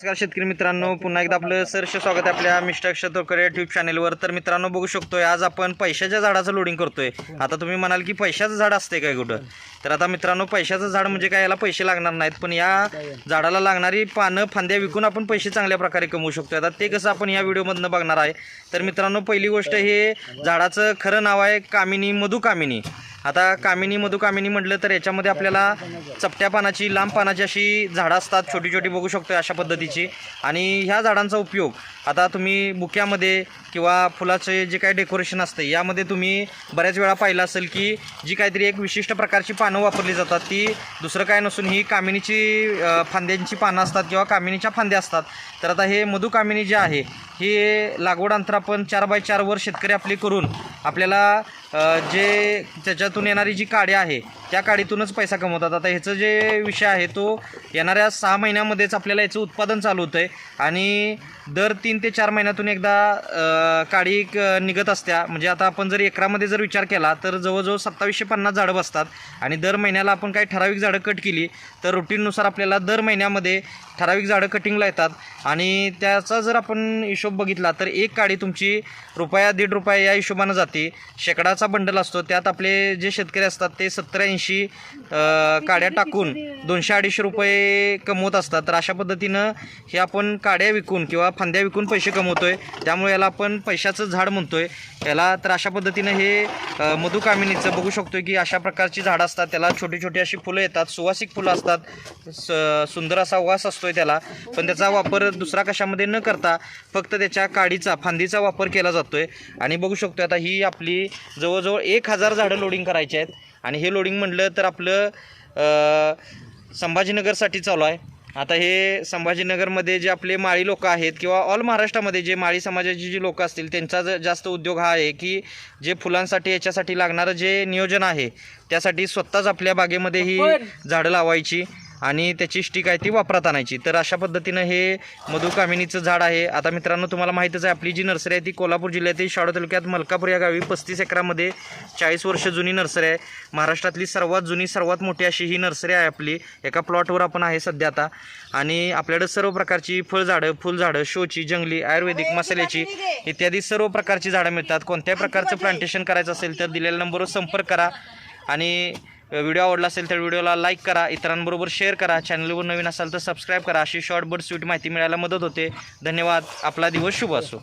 नमस्कार शेतकरी मित्रांनो पुन्हा एकदा आपलं सरस स्वागत आहे आपल्या मिस्टर तोरकर युट्यूब चॅनलवर तर मित्रांनो बघू शकतोय आज आपण पैशाच्या झाडाचं लोडिंग करतोय. आता तुम्ही म्हणाल की पैशाचं झाड असते काय कुठं? तर आता मित्रांनो पैशाचं झाड म्हणजे काय? याला पैसे लागणार नाहीत. पण या झाडाला लागणारी पानं फांद्या विकून आपण पैसे चांगल्या प्रकारे कमवू शकतो आता ते कसं आपण या व्हिडिओमधनं बघणार आहे? तर मित्रांनो पहिली गोष्ट हे झाडाचं खरं नाव आहे कामिनी मधु कामिनी आता कामिनी मधु कामिनी म्हटलं तर याच्यामध्ये आपल्याला चपट्या पानाची लांब पानाची अशी झाडं असतात छोटी छोटी बघू शकतो अशा पद्धतीची. आणि ह्या झाडांचा उपयोग आता तुम्ही बुक्यामध्ये किंवा फुलाचे जे काही डेकोरेशन असतं यामध्ये तुम्ही बऱ्याच वेळा पाहिलं असेल की जी काहीतरी एक विशिष्ट प्रकारची पानं वापरली जातात. ती दुसरं काय नसून ही कामिनीची फांद्यांची पानं असतात किंवा कामिनीच्या फांद्या असतात. तर आता हे मधु कामिनी जे आहे हे लागवड अंतर आपण चार बाय चारवर शेतकरी आपली करून आपल्याला जे त्याच्यातून येणारी जी काडी आहे त्या काडीतूनच पैसा कमवतात. आता ह्याचं जे विषय आहे तो येणाऱ्या सहा महिन्यामध्येच आपल्याला याचं उत्पादन चालू होतं आहे आणि दर तीन ते चार महिन्यातून एकदा काळी काडी क- निघत असत्या. म्हणजे आता आपण जर एकरामध्ये जर विचार केला तर जवळजवळ सत्तावीसशे पन्नास झाडं बसतात. आणि दर महिन्याला आपण काही ठराविक झाडं कट केली तर रुटीननुसार आपल्याला दर महिन्यामध्ये ठराविक झाडं कटिंगला येतात. आणि त्याचा जर आपण हिशोब बघितला तर एक काडी तुमची रुपया दीड रुपया या हिशोबानं जाते. शेकडाचा बंडल असतो. त्यात आपले जे शेतकरी असतात ते सत्तर ऐंशी काड्या टाकून दोनशे अडीचशे रुपये कमवत असतात. तर अशा पद्धतीनं हे आपण काड्या विकून किंवा फांद्या विकून पैसे कमवतोय. त्यामुळे याला आपण पैशाचं झाड म्हणतोय. याला तर अशा पद्धतीनं हे मधुकामिनीचं बघू शकतो की अशा प्रकारची झाडं असतात. त्याला छोटी छोटी अशी फुलं येतात. सुवासिक फुलं असतात. स सुंदर असा वास असतोय त्याला. पण त्याचा वापर दुसरा कशामध्ये न करता फक्त त्याच्या काडीचा फांदीचा वापर केला जातोय. आणि बघू शकतो आता ही आपली जवळजवळ एक हजार झाडं लोडिंग करायची आहेत. आणि हे लोडिंग म्हटलं तर आपलं संभाजीनगरसाठी चालू आहे. आता हे संभाजीनगरमध्ये जे आपले माळी लोक आहेत किंवा ऑल महाराष्ट्रामध्ये जे माळी समाजाची जी लोक असतील त्यांचा ज- जास्त उद्योग हा आहे की जे फुलांसाठी याच्यासाठी लागणारं जे नियोजन आहे त्यासाठी स्वतःच आपल्या बागेमध्ये ही झाडं लावायची. आणि त्याची स्टिक आहे ती वापरात आणायची. तर अशा पद्धतीनं हे मधु कामिनीचं झाड आहे. आता मित्रांनो तुम्हाला माहीतच आहे आपली जी नर्सरी आहे ती कोल्हापूर जिल्ह्यातील शाडो तालुक्यात मलकापूर या गावी पस्तीस एकरामध्ये चाळीस वर्ष जुनी नर्सरी आहे. महाराष्ट्रातली सर्वात जुनी सर्वात मोठी अशी ही नर्सरी आहे आपली. एका प्लॉटवर आपण आहे सध्या आता. आणि आपल्याकडे सर्व प्रकारची फळझाडं फुलझाडं शोची जंगली आयुर्वेदिक मसाल्याची इत्यादी सर्व प्रकारची झाडं मिळतात. कोणत्याही प्रकारचं प्लांटेशन करायचं असेल तर दिलेल्या नंबरवर संपर्क करा. आणि व्हिडिओ आवडला असेल तर व्हिडिओला लाईक करा इतरांबरोबर शेअर करा. चॅनलवर नवीन असाल तर सबस्क्राईब करा. अशी शॉर्ट बट स्वीट माहिती मिळायला मदत होते. धन्यवाद. आपला दिवस शुभ असो.